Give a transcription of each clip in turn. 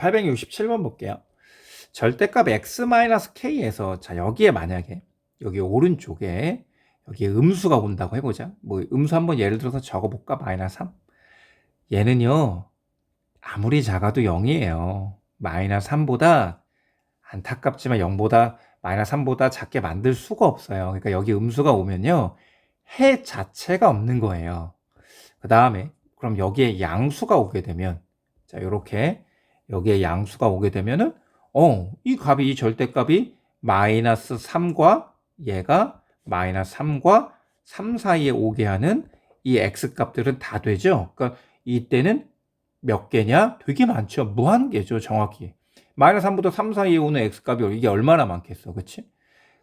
867번 볼게요. 절대값 x-k에서 자 여기에 만약에 여기 오른쪽에 여기에 음수가 온다고 해보자. 뭐 음수 한번 예를 들어서 적어볼까? 마이너스 3. 얘는요 아무리 작아도 0이에요. 마이너스 3보다 안타깝지만 0보다 마이너스 3보다 작게 만들 수가 없어요. 그러니까 여기 음수가 오면요 해 자체가 없는 거예요. 그 다음에 그럼 여기에 양수가 오게 되면 자 이렇게 여기에 양수가 오게 되면은 어, 이 값이 이 절대값이 마이너스 3과 얘가 마이너스 3과 3 사이에 오게 하는 이 x 값들은 다 되죠. 그러니까 이때는 몇 개냐? 되게 많죠. 무한 개죠, 정확히. 마이너스 3부터 3 사이에 오는 x 값이 이게 얼마나 많겠어, 그치?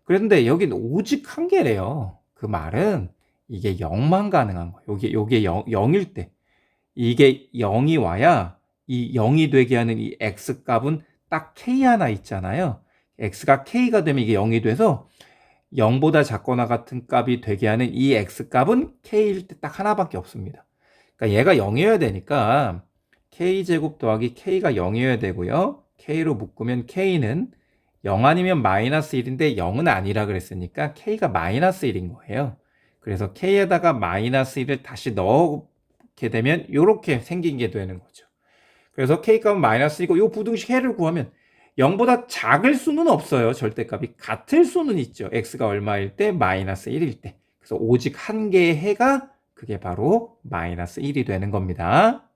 그런데 여기는 오직 한 개래요. 그 말은 이게 0만 가능한 거예요. 여기, 여기에 0, 0일 때. 이게 0이 와야 이 0이 되게 하는 이 x 값은 딱 k 하나 있잖아요. x가 k가 되면 이게 0이 돼서 0보다 작거나 같은 값이 되게 하는 이 x 값은 k일 때 딱 하나밖에 없습니다. 그러니까 얘가 0이어야 되니까 k제곱 더하기 k가 0이어야 되고요. k로 묶으면 k는 0 아니면 마이너스 1인데 0은 아니라 그랬으니까 k가 마이너스 1인 거예요. 그래서 k에다가 마이너스 1을 다시 넣게 되면 이렇게 생긴 게 되는 거죠. 그래서 k값은 마이너스 1이고 이 부등식 해를 구하면 0보다 작을 수는 없어요. 절대값이 같을 수는 있죠. x가 얼마일 때 마이너스 1일 때. 그래서 오직 한 개의 해가 그게 바로 마이너스 1이 되는 겁니다.